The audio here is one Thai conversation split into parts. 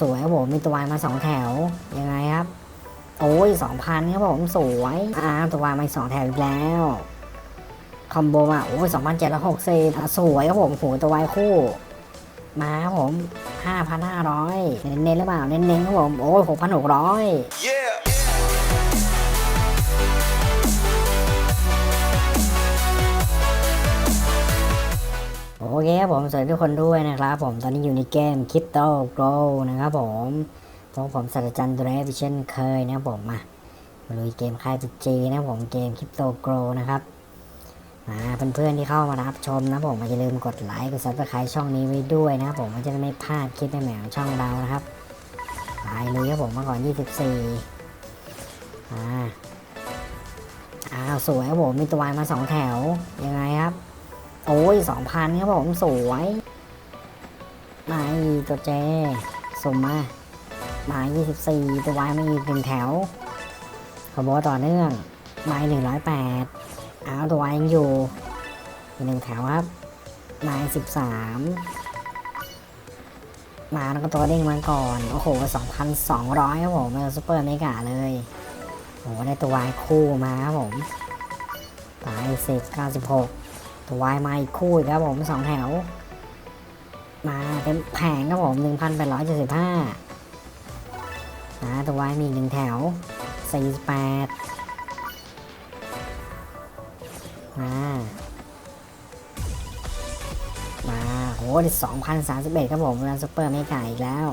สวยครับผมมีตัววายมาสองแถวยังไงครับ โอ้ยสองพันครับผมสวยอ่าตัววายมาสองแถวอีกแล้วคอมโบมาโอ้ยสองพันเจ็ดร้อยหกสิบสวยครับผมโหตัววายคู่ มาครับผมห้าพันห้าร้อยเน้นๆหรือเปล่า เน้นๆครับผม โอ้ยหกพันหกร้อย ผมสวัสดีทุกคนด้วยนะครับผมตอนนี้อยู่ในเกม Crypto Go นะครับผมพวกผมสัตว์จันทร์ตัวแรกเช่นเคยนะครับผมมามาลุยเกมค่ายพีจีนะผมเกม Crypto Go นะครับอ่าเพื่อนๆที่เข้ามารับชมนะผมอย่าลืมกดไลค์กดซับสไครต์ช่องนี้ไว้ด้วยนะครับผมมันจะได้ไม่พลาดคลิปใหม่ๆของช่องเรานะครับไปลุยครับผมมาก่อน 24อ่าอ้าวสวยครับผมมีตัววายมาสองแถวยังไงครับ โอ้ยสองพันครับผมสวยมาอีตัวเจสมมามายี่สิบสี่ตัววายมาอีกหนึ่งแถวขบวต่อเนื่องมาหนึ่งร้อยแปดอ้าวตัววายยังอยู่อีกหนึ่งแถวครับมาสิบสามมาแล้วก็ตัวเด้งมาก่อน โอ้โหสองพันสองร้อยครับผมเป็นซูเปอร์เมกาเลยโอ้โหได้ตัววายคู่มาครับผมไปสิบเก้าสิบหก ตัววายมาอีกคู่อีกครับผมสองแถว มาเต็มแผงครับผมหนึ่งพันแปดร้อยเจ็ดสิบห้านะตัววายมีหนึ่งแถวสี่สิบแปดมามาโหสองพันสามสิบเอ็ดครับผมแล้วซุปเปอร์ไม่ไก่อีกแล้ว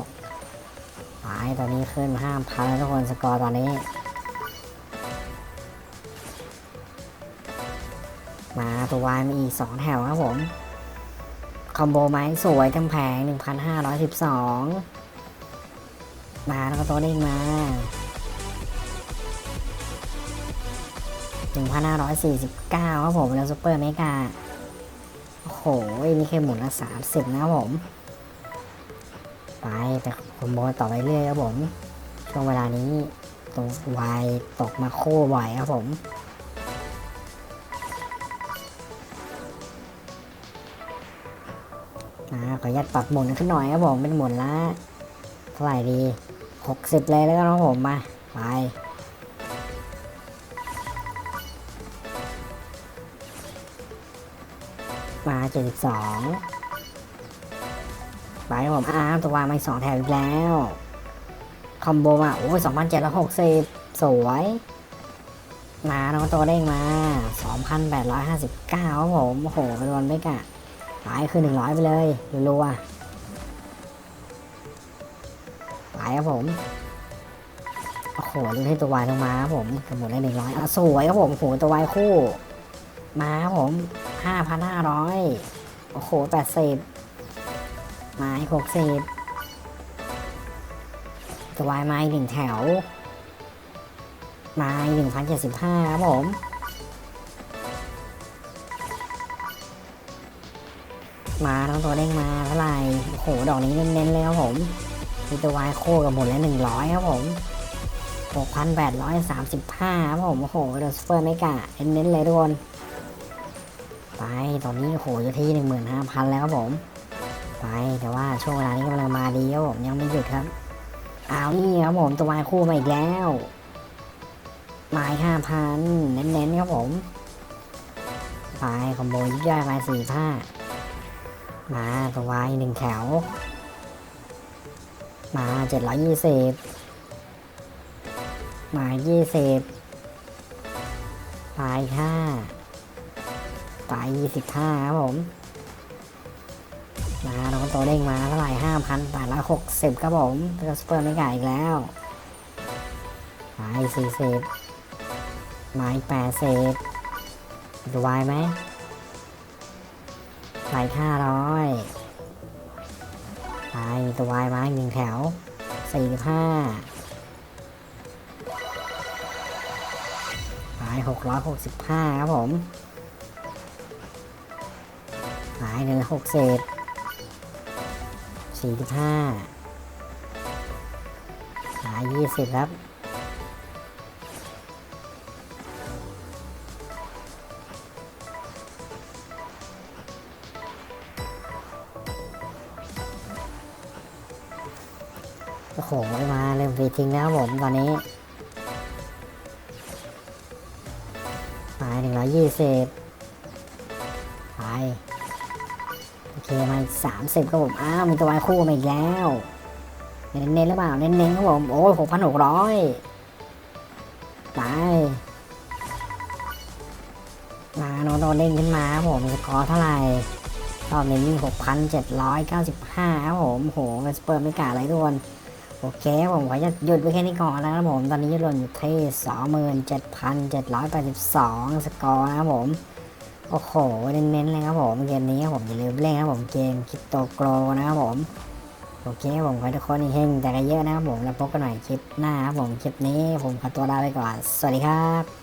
ไปตอนนี้ขึ้นห้าพันแล้วทุกคนสกอร์ตอนนี้ มาตัววายมีอีก 2 แถวครับผม คอมโบไม้สวยกำแพง 1,512 มาแล้วก็ตัวเด้งมา 1,549 ครับผม แล้วซูเปอร์เมกา โอ้โห นี่แค่หมุนละ30 นะครับผม ไปแต่คอมโบต่อไปเรื่อยครับผม ช่วงเวลานี้ตัววายตกมาโค่บ่อยครับผม อ่าขออนุญาตปรับหมุนขึ้นหน่อยครับผมเป็นหมุนละเท่าไหร่ดีหกสิบเลยแล้วกันครับผมมาไปมาเจ็ดสิบสองไปครับผมอ้าวตัววางมาสองแถวอีกแล้ว คอมโบมาโอ้ยสองพันเจ็ดร้อยหกสิบสวยมาแล้วก็ตัวเด้งมาสองพันแปดร้อยห้าสิบเก้าครับผม โอ้โหเป็นวันไม่กะ หายคือหนึ่งร้อยไปเลยรัวๆไปครับผมโอ้โหลุ้นให้ตัววายลงมาครับผมกำหนดได้หนึ่งร้อยสวยครับผมโอ้โหตัววายคู่ มาครับผมห้าพันห้าร้อยโอ้โหแปดสิบมาหกสิบตัววายมาอีกหนึ่งแถว มาหนึ่งพันเจ็ดสิบห้าครับผม มาทั้งตัวเด้งมาเท่าไหร่โอ้โหดอกนี้เน้นๆเลยครับผมมีตัววายโคกับหมดแล้วหนึ่งร้อยครับผมหกพันแปดร้อยสามสิบห้าครับผมโอ้โหเดอะสเปอร์ไม่กะเน้นๆเลยทุกคนไปตอนนี้โอ้โหอยู่ที่หนึ่งหมื่นห้าพันแล้วครับผม ไปแต่ว่าช่วงเวลานี้กำลังมาดีครับผมยังไม่หยุดครับอ้าวนี่ครับผมตัววายคู่มาอีกแล้วมาห้าพันเน้นๆครับผมไปคอมโบยิ่งย่อยมาสี่ห้า มาตัววายหนึ่งแถว มาเจ็ดร้อยยี่สิบมายี่สิบปลายห้าปลายยี่สิบห้าครับผม มาเราก็ตัวเด้งมาเท่าไหร่ห้าพันแปดร้อยหกสิบครับผมก็สเปอร์ไม่ไก่อีกแล้วมาอีกสี่สิบมาอีกแปดสิบตัววายไหม ไปห้าร้อยไปตัววายมาหนึ่งแถวสี่สิบห้าไปหกร้อยหกสิบห้าครับผมไปหนึ่งหกสิบสี่สิบห้าไปยี่สิบครับ โอ้โหมาเริ่มฟีทิ้งแล้วผมตอนนี้ไปหนึ่งร้อยยี่สิบไปโอเคมาสามสิบครับผมอ้าวมีตัววายคู่มาอีกแล้วเน้นๆหรือเปล่าเน้นๆครับผมโอ้ยหกพันหกร้อยไปมาโนโนเด้งขึ้นมาครับผมสกอร์เท่าไหร่รอบนี้6,795ครับผมโหสเปิร์มไม่กล้าอะไรทุกคน โอเคผมขอจะหยุดไว้แค่นี้ก่อนนะครับผม ตอนนี้ยอดรวมอยู่ที่27,782สกอร์นะครับผม โอ้โห เน้นๆเลยครับผม เกมนี้ผมอย่าลืมเล่นครับผม เกมคริปโตโกลนะครับผม โอเคผมขอทุกคนเฮงแต่ก็เยอะนะครับผม แล้วพบกันใหม่คลิปหน้าครับผม คลิปนี้ผมขอตัวลาไปก่อน สวัสดีครับ